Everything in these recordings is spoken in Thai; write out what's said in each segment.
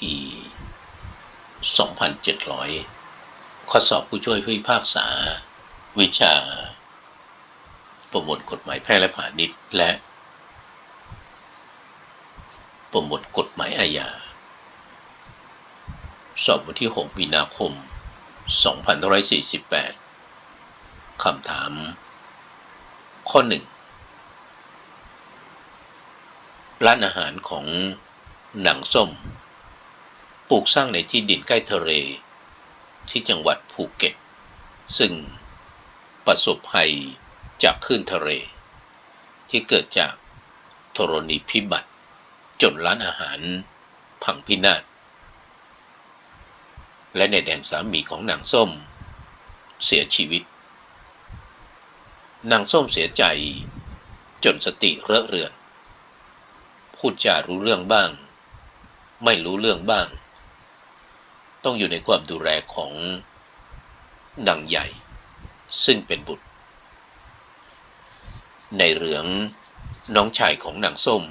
ปี2700 ข้อสอบผู้ช่วยผู้พิพากษา วิชา ประมวลกฎหมายแพ่งและพาณิชย์และ ประมวลกฎหมายอาญา สอบวันที่ 6 มีนาคม 2548 คำถาม ข้อ 1 ร้านอาหารของหนังส้ม ปลูกสร้างในที่ดินใกล้ทะเล ที่จังหวัดภูเก็ต ซึ่งประสบภัยจากคลื่นทะเล ที่เกิดจากธรณีพิบัติ จนร้านอาหาร พังพินาศ และในแดงสามีของนางส้ม เสียชีวิต นางส้มเสียใจ จนสติเรอะเรือน พูดจารู้เรื่องบ้าง ไม่รู้เรื่องบ้าง ต้องอยู่ในความดูแลของนางใหญ่ซึ่งเป็นบุตร ในเหลืองน้องชายของนางส้ม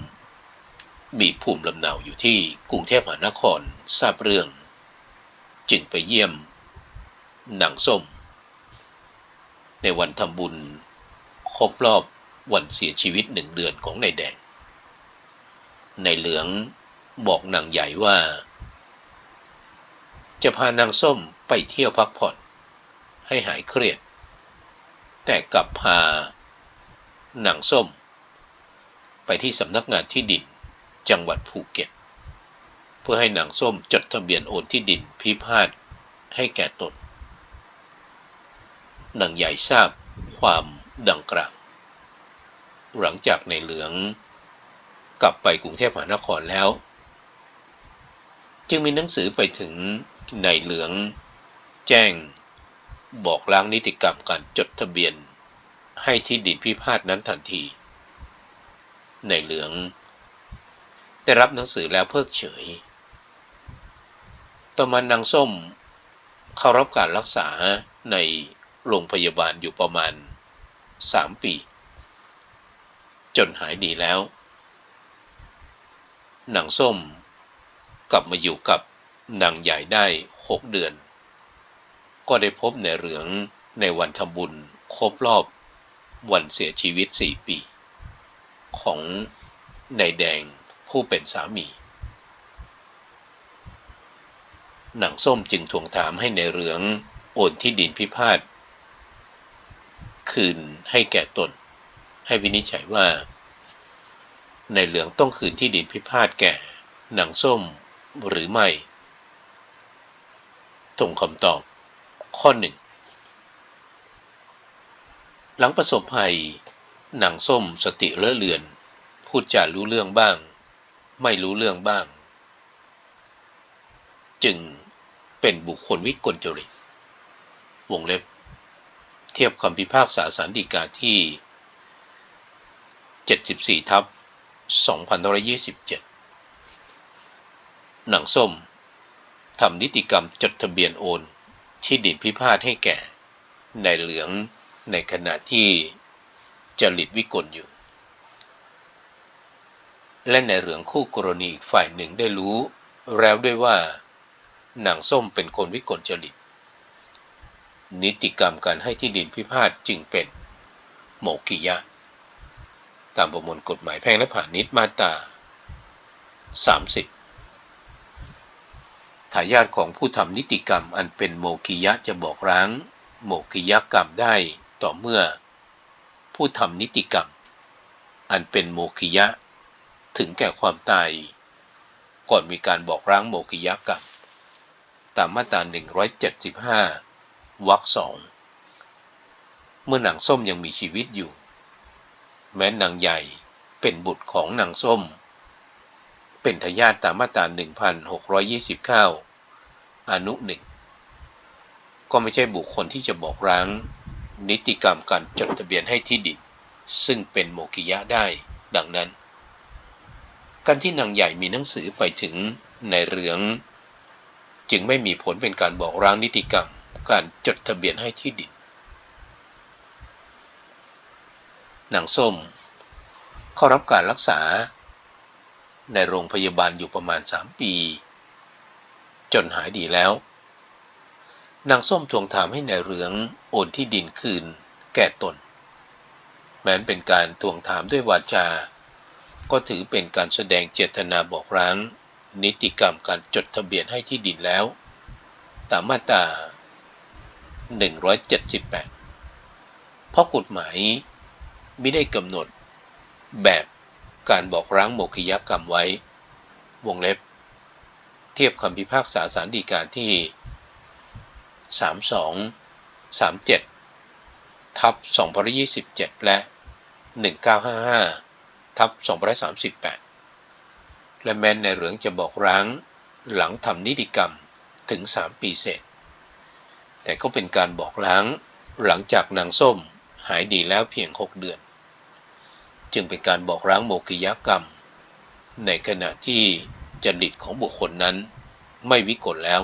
มีภูมิลำเนาอยู่ที่กรุงเทพมหานครทราบเรื่อง จึงไปเยี่ยมนางส้ม ในวันทำบุญครบรอบวันเสียชีวิตหนึ่งเดือนของนายแดง ในเหลืองบอกนางใหญ่ว่า จะพานางส้มไปเที่ยวพักผ่อน ให้หายเครียด แต่กลับพานางส้ม ไปที่สำนักงานที่ดินจังหวัดภูเก็ต เพื่อให้นางส้มจดทะเบียนโอนที่ดินพิพาทให้แก่ตนนางใหญ่ทราบความดังกล่าวหลังจากในเหลืองกลับไปกรุงเทพมหานครแล้ว จึงมีหนังสือไปถึง ในเหลือง แจ้ง บอกล้างนิติกรรมการจดทะเบียน ให้ที่ดินพิพาทนั้นทันทีในเหลือง ได้รับหนังสือแล้วเพิกเฉย ต่อมานางส้ม เข้ารับการรักษาในโรงพยาบาลอยู่ประมาณ3ปี จนหายดีแล้ว หนางส้มกลับมาอยู่กับ นางใหญ่ได้6เดือน ก็ได้พบในเหลืองในวันทำบุญครบรอบวันเสียชีวิต4ปี ของนายแดงผู้เป็นสามีหนังส้มจึงทวงถามให้ในเหลืองโอนที่ดินพิพาทคืนให้แก่ตน ให้วินิจฉัยว่า ในเหลืองต้องคืนที่ดินพิพาทแก่หนังส้มหรือไม่ ตรงคำตอบ ข้อหนึ่งหลังประสบภัยหนังส้มสติเลอะเลือน พูดจารู้เรื่องบ้าง ไม่รู้เรื่องบ้าง จึงเป็นบุคคลวิกลจริต วงเล็บ เทียบคำพิพากษาสารดีกาที่ 74 ทับ2527 หนังส้ม ทำนิติกรรมจดทะเบียนโอน ที่ดินพิพาทให้แก่นายเหลืองในขณะที่จริตวิกลอยู่ และในเหลืองคู่กรณีอีกฝ่ายหนึ่งได้รู้ แล้วด้วยว่านางส้มเป็นคนวิกลจริต นิติกรรมการให้ที่ดินพิพาทจึงเป็นโมกิยะ ตามประมวลกฎหมายแพ่งและพาณิชย์มาตรา30ายาทของผู้ทำนิติกรรมอันเป็นโมกิยะจะบอกร้าง โมกิยกรรมได้ต่อเมื่อ ผู้ทำนิติกรรม อันเป็นโมกิยะ ถึงแก่ความตาย ก่อนมีการบอกร้างโมกิยกรรม ตามมาตรา 175 วรรคสองเมื่อนางส้มยังมีชีวิตอยู่ แม้นางใหญ่เป็นบุตรของนางส้ม เป็นทายาทตามมาตรา 1629 อนุหนึ่งก็ไม่ใช่บุคคลที่จะบอกร้าง นิติกรรมการจดทะเบียนให้ที่ดินซึ่งเป็นโมกิยะได้ดังนั้น การที่นางใหญ่มีหนังสือไปถึงในเรือง จึงไม่มีผลเป็นการบอกร้างนิติกรรมการจดทะเบียนให้ที่ดินนางส้ม เข้ารับการรักษา ในโรงพยาบาลอยู่ประมาณ 3 ปี จนหายดีแล้ว นางส้มทวงถามให้นายเหลืองโอนที่ดินคืน แก่ตน แม้นเป็นการทวงถามด้วยวาจา ก็ถือเป็นการแสดงเจตนาบอกร้าง นิติกรรมการจดทะเบียนให้ที่ดินแล้ว ตามมาตรา178 เพราะกฎหมายไม่ได้กำหนดแบบการบอกร้างโมฆยกรรมไว้ วงเล็บ ทียบคำพิพากษาสารดีกาที่ 32 37 ทับ2027 และ 1955 ทับ2038 และแม้นในเหลืองจะบอกร้างหลังทำนิติกรรมถึง 3 ปีเศษ แต่ก็เป็นการบอกล้างหลังจากนางส้มหายดีแล้วเพียง 6 เดือน จึงเป็นการบอกร้างโมกิยกรรม ในขณะที่ จริตของบุคคลนั้น ไม่วิกลแล้ว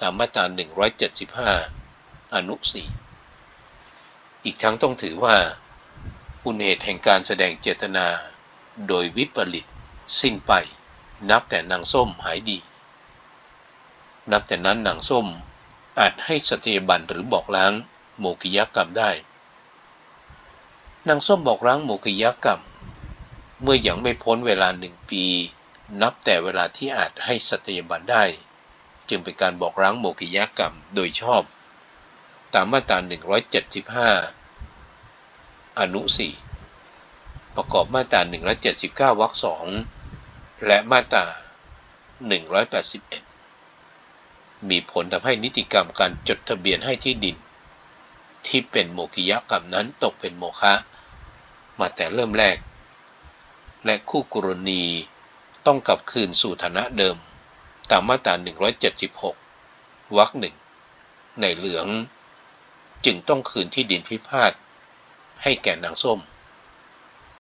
ตามมาตรา175 อนุ 4 อีกทั้งต้องถือว่าอุณเหตุแห่งการแสดงเจตนา โดยวิปริตสิ้นไป นับแต่นางส้มหายดี นับแต่นั้นนางส้มอาจให้สเตยบันหรือบอกล้างโมกิยกรรมได้ นางส้มบอกล้างโมกิยกรรม เมื่ออยังไม่พ้นเวลาหนึ่งปี นับแต่เวลาที่อาจให้สเตยบันได้ จึงเป็นการบอกล้างโมกิยกรรมโดยชอบ ตามมาตรา 175 อนุ 4 ประกอบมาตรา 179 วรรคสองและมาตรา 181 มีผลทำให้นิติกรรมการจดทะเบียนให้ที่ดิน ที่เป็นโมกิยกรรมนั้นตกเป็นโมฆะมาแต่เริ่มแรก และคู่กรณี ต้องกลับคืนสู่ฐานะเดิม ตามมาตรา 176 วรรคหนึ่ง ในเหลือง จึงต้องคืนที่ดินพิพาทให้แก่นางส้ม